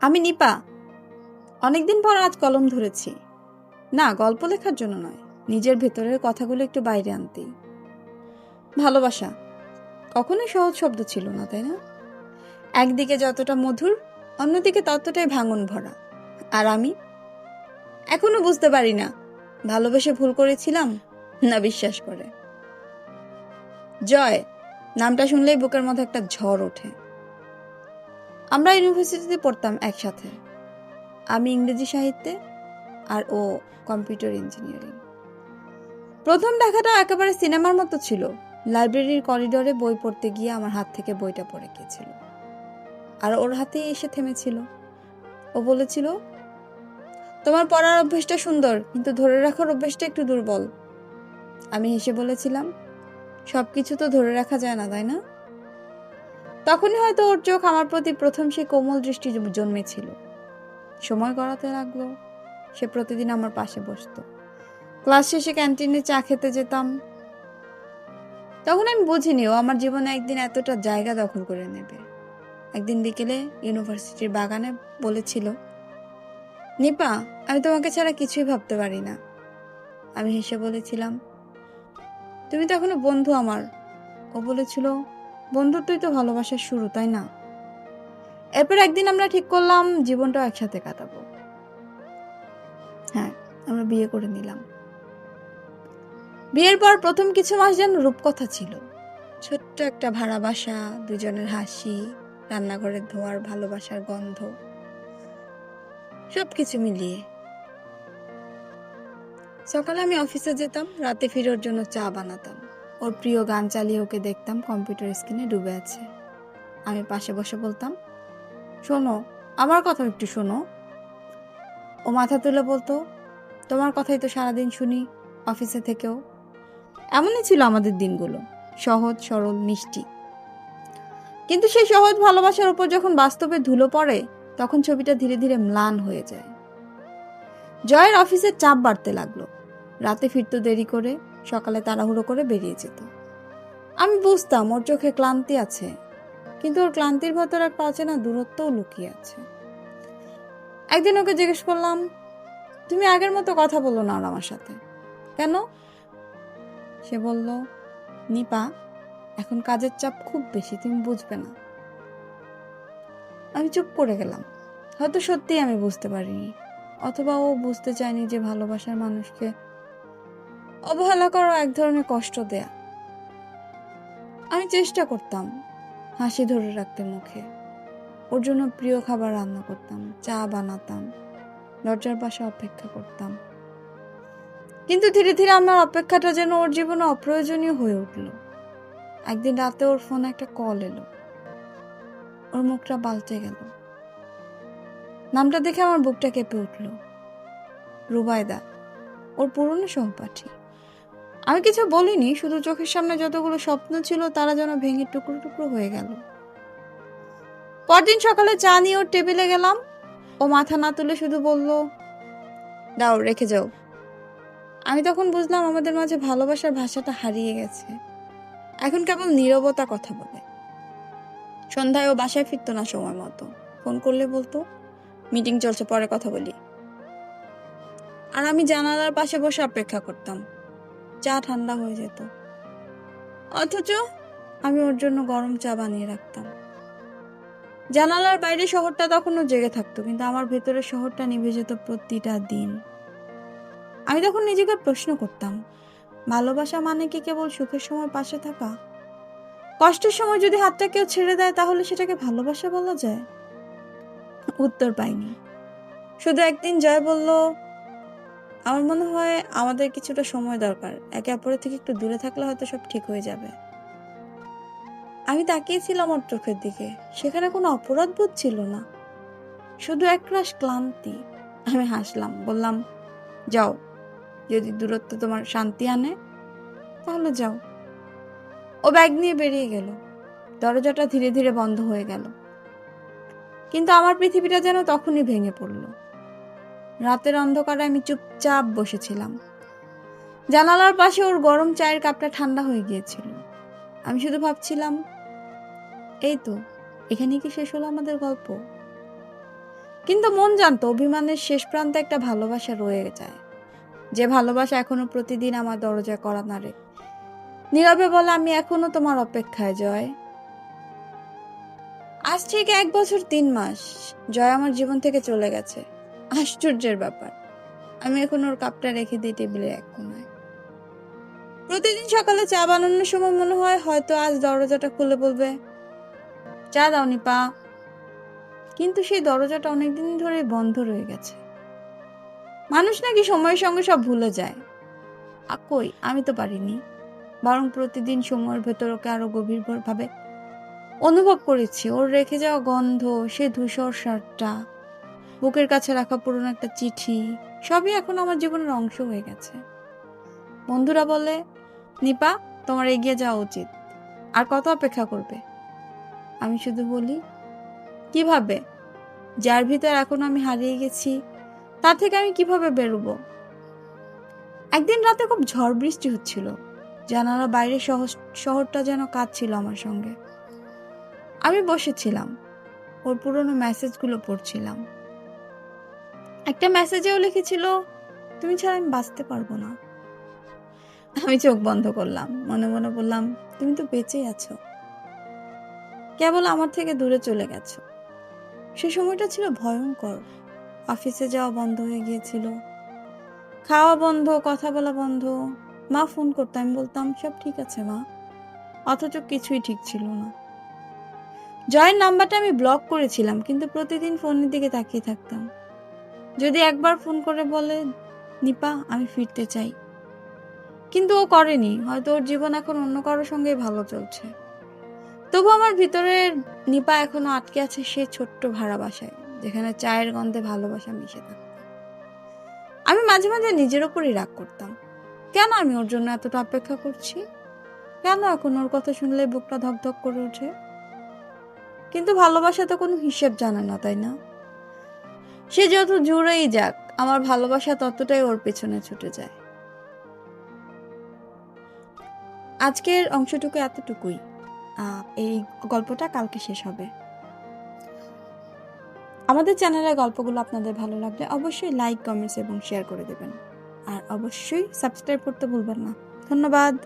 আমি নিপা। অনেকদিন পর আজ কলম ধরেছি। না, গল্প লেখার জন্য নয়, নিজের ভেতরের কথাগুলো একটু বাইরে আনতেই। ভালোবাসা কখনোই সহজ শব্দ ছিল না, তাই না? একদিকে যতটা মধুর, অন্যদিকে ততটাই ভাঙন ভরা। আর আমি? এখনও বুঝতে পারি না, ভালোবেসে ভুল করেছিলাম না বিশ্বাস করে। জয়, নামটা শুনলেই বুকের মধ্যে একটা ঝড় ওঠে। আমরা ইউনিভার্সিটিতে পড়তাম একসাথে। আমি ইংরেজি সাহিত্যে আর ও কম্পিউটার ইঞ্জিনিয়ারিং। প্রথম দেখাটা একেবারে সিনেমার মতো ছিল। লাইব্রেরির করিডোরে বই পড়তে গিয়ে আমার হাত থেকে বইটা পড়ে গিয়েছিল। আর ওর হাতেই এসে থেমেছিল। ও বলেছিল, তোমার পড়ার অভ্যেসটা সুন্দর, কিন্তু ধরে রাখার অভ্যেসটা একটু দুর্বল। আমি হেসে বলেছিলাম সব কিছু তো ধরে রাখা যায় না, তাই না? তখনই হয়তো ওর চোখ আমার প্রতি প্রথম সেই কোমল দৃষ্টি জন্মেছিল। সময় গড়াতে লাগল, সে প্রতিদিন আমার পাশে বসতো। ক্লাস শেষে ক্যান্টিনে চা খেতে যেতাম। তখন আমি বুঝিনি, ও আমার জীবনে একদিন এতটা জায়গা দখল করে নেবে। একদিন বিকেলে ইউনিভার্সিটির বাগানে বলেছিল, নিপা, আমি তোমাকে ছাড়া কিছুই ভাবতে পারি না। আমি হেসে বলেছিলাম, তুমি তো এখনও বন্ধু আমার। ও বলেছিল বন্ধুত্বই তো ভালোবাসার শুরু, তাই না? এরপর একদিন আমরা ঠিক করলাম জীবনটাও একসাথে কাটাবো। হ্যাঁ আমরা বিয়ে করে নিলাম। বিয়ের পর প্রথম কিছু মাস যেন রূপকথা ছিল। ছোট্ট একটা ভাড়া বাসা, দুজনের হাসি, রান্নাঘরের ধোয়ার ভালোবাসার গন্ধ সব কিছু মিলিয়ে। সকালে আমি অফিসে যেতাম, রাতে ফিরে জন্য চা বানাতাম। ওর প্রিয় গান চালিয়ে ওকে দেখতাম, কম্পিউটার স্ক্রিনে ডুবে আছে। আমি পাশে বসে বলতাম, শোনো, আমার কথা একটু শোনো। ও মাথা তুলে বলতো, তোমার কথাই তো সারাদিন শুনি অফিসে থেকেও। এমনই ছিল আমাদের দিনগুলো, সহজ, সরল, মিষ্টি। কিন্তু সেই সহজ ভালোবাসার উপর যখন বাস্তবে ধুলো পড়ে, তখন ছবিটা ধীরে ধীরে ম্লান হয়ে যায়। জয়ের অফিসের চাপ বাড়তে লাগল। রাতে ফিরতো দেরি করে সকালে তাড়াহুড়ো করে বেরিয়ে যেত। আমি বুঝতাম ওর চোখে ক্লান্তি আছে, কিন্তু ওর ক্লান্তির ভেতর একটা অচেনা দূরত্বও লুকিয়ে আছে। একদিন ওকে জিজ্ঞেস করলাম, তুমি আগের মতো কথা বলো না আর আমার সাথে। কেন? সে বলল, নিপা, এখন কাজের চাপ খুব বেশি, তুমি বুঝবে না। আমি চুপ করে গেলাম। হয়তো সত্যিই আমি বুঝতে পারিনি, অথবা ও বুঝতে চায়নি যে ভালোবাসার মানুষকে অবহেলা করা এক ধরনের কষ্ট দেয়া। আমি চেষ্টা করতাম হাসি ধরে রাখতে মুখে। ওর জন্য প্রিয় খাবার রান্না করতাম, চা বানাতাম, দরজার পাশে অপেক্ষা করতাম। কিন্তু ধীরে ধীরে আমার অপেক্ষাটা যেন ওর জীবনে অপ্রয়োজনীয় হয়ে উঠল। একদিন রাতে ওর ফোনে একটা কল এলো। ওর মুখটা পাল্টে গেল। নামটা দেখে আমার বুকটা কেঁপে উঠল। রুবায়দা, ওর পুরনো সহপাঠী। আমি কিছু বলিনি, শুধু চোখের সামনে যতগুলো স্বপ্ন ছিল তারা যেন ভেঙে টুকরো টুকরো হয়ে গেল। পরদিন সকালে চা নিয়ে ওর টেবিলে গেলাম। ও মাথা না তুলে শুধু বলল, দাও, রেখে যাও। আমি তখন বুঝলাম আমাদের মাঝে ভালোবাসার ভাষাটা হারিয়ে গেছে। এখন কেবল নীরবতা কথা বলে। সন্ধ্যায় ও বাসায় ফিরতো না সময় মতো। ফোন করলে বলতো, মিটিং চলছে, পরে কথা বলি। আর আমি জানালার পাশে বসে অপেক্ষা করতাম। চা ঠান্ডা হয়ে যেত। অথচ আমি ওর জন্য গরম চা বানিয়ে রাখতাম। জানালার বাইরে শহরটা তখনও জেগে থাকতো, কিন্তু আমার ভেতরে শহরটা নিভে যেত প্রতিটা দিন। আমি তখন নিজেকে প্রশ্ন করতাম, ভালোবাসা মানে কি কেবল সুখের সময় পাশে থাকা? কষ্টের সময় যদি হাতটা কেউ ছেড়ে দেয়, তাহলে সেটাকে ভালোবাসা বলা যায়? উত্তর পাইনি। শুধু একদিন জয় বলল আমার মনে হয় আমাদের কিছুটা সময় দরকার। একে অপরের থেকে একটু দূরে থাকলে হয়তো সব ঠিক হয়ে যাবে। আমি তাকিয়েছিলাম ওর চোখের দিকে। সেখানে কোনো অপরাধ বোধ ছিল না। শুধু একরাশ ক্লান্তি। আমি হাসলাম, বললাম, যাও, যদি দূরত্ব তোমার শান্তি আনে, তাহলে যাও। ও ব্যাগ নিয়ে বেরিয়ে গেল। দরজাটা ধীরে ধীরে বন্ধ হয়ে গেল। কিন্তু আমার পৃথিবীটা যেন তখনই ভেঙে পড়ল। রাতের অন্ধকারে আমি চুপচাপ বসেছিলাম। জানালার পাশে ওর গরম চায়ের কাপটা ঠান্ডা হয়ে গিয়েছিল। আমি শুধু ভাবছিলাম, এই তো, এখানে কি শেষ হলো আমাদের গল্প? কিন্তু মন জানতো অভিমানের শেষ প্রান্তে একটা ভালোবাসা রয়ে যায়। যে ভালোবাসা এখনও প্রতিদিন আমার দরজা করা নাড়ে। নীরবে বলে, আমি এখনও তোমার অপেক্ষায়, জয়। আজ ঠিক এক বছর তিন মাস, জয় আমার জীবন থেকে চলে গেছে। আশ্চর্যের ব্যাপার। আমি এখন ওর কাপটা রেখে দিই টেবিলের এক কোনায়। প্রতিদিন সকালে চা বানানোর সময় মনে হয় হয়তো আজ দরজাটা খুলে বলবে, চা দাও নিপা কিন্তু সেই দরজাটা অনেকদিন ধরে বন্ধ রয়ে গেছে। মানুষ নাকি সময়ের সঙ্গে সব ভুলে যায়। আকই আমি তো পারিনি। বরং প্রতিদিন সময়ের ভেতর ওকে আরও গভীরভাবে অনুভব করেছি। ওর রেখে যাওয়া গন্ধ, সে ধূসর শার্টটা বুকের কাছে রাখা পুরনো একটা চিঠি, সবই এখন আমার জীবনের অংশ হয়ে গেছে। বন্ধুরা বলে, নিপা, তোমার এগিয়ে যাওয়া উচিত। আর কত অপেক্ষা করবে? আমি শুধু বলি, কীভাবে? যার ভিতর এখন আমি হারিয়ে গেছি, তা থেকে আমি কীভাবে বেরোবো? একদিন রাতে খুব ঝড় বৃষ্টি হচ্ছিল। জানালা বাইরে শহর- শহরটা যেন কাঁদছিল আমার সঙ্গে। আমি বসেছিলাম। ওর পুরনো মেসেজগুলো পড়ছিলাম। একটা মেসেজেও লিখেছিল, তুমি ছাড়া আমি বাঁচতে পারব না। আমি চোখ বন্ধ করলাম, মনে মনে বললাম, তুমি তো বেঁচেই আছো। কেবল আমার থেকে দূরে চলে গেছো। সে সময়টা ছিল ভয়ঙ্কর। অফিসে যাওয়া বন্ধ হয়ে গিয়েছিল। খাওয়া বন্ধ, কথা বলা বন্ধ। মা ফোন করতো, আমি বলতাম, সব ঠিক আছে, মা। অথচ কিছুই ঠিক ছিল না। জয়ের নাম্বারটা আমি ব্লক করেছিলাম, কিন্তু প্রতিদিন ফোনের দিকে তাকিয়ে থাকতাম। যদি একবার ফোন করে বলে, নিপা, আমি ফিরতে চাই। কিন্তু ও করেনি। হয়তো ওর জীবন এখন অন্য কারোর সঙ্গে ভালো চলছে। তবু আমার ভিতরের নিপা এখনও আটকে আছে সে ছোট্ট ভাড়া বাসায়, যেখানে চায়ের গন্ধে ভালোবাসা মিশে থাকত। আমি মাঝে মাঝে নিজের ওপরই রাগ করতাম। কেন আমি ওর জন্য এতটা অপেক্ষা করছি? কেন এখন ওর কথা শুনলে বুকটা ধকধক করে ওঠে? কিন্তু ভালোবাসা তো কোনো হিসেব জানে না, তাই না? সে যত জুড়েই যাক, আমার ভালোবাসা ততটাই ওর পেছনে ছুটে যায়। আজকের অংশটুকু এতটুকুই। এই গল্পটা কালকে শেষ হবে। আমাদের চ্যানেলের গল্পগুলো আপনাদের ভালো লাগলে অবশ্যই লাইক, কমেন্টস এবং শেয়ার করে দেবেন। আর অবশ্যই সাবস্ক্রাইব করতে ভুলবেন না। ধন্যবাদ।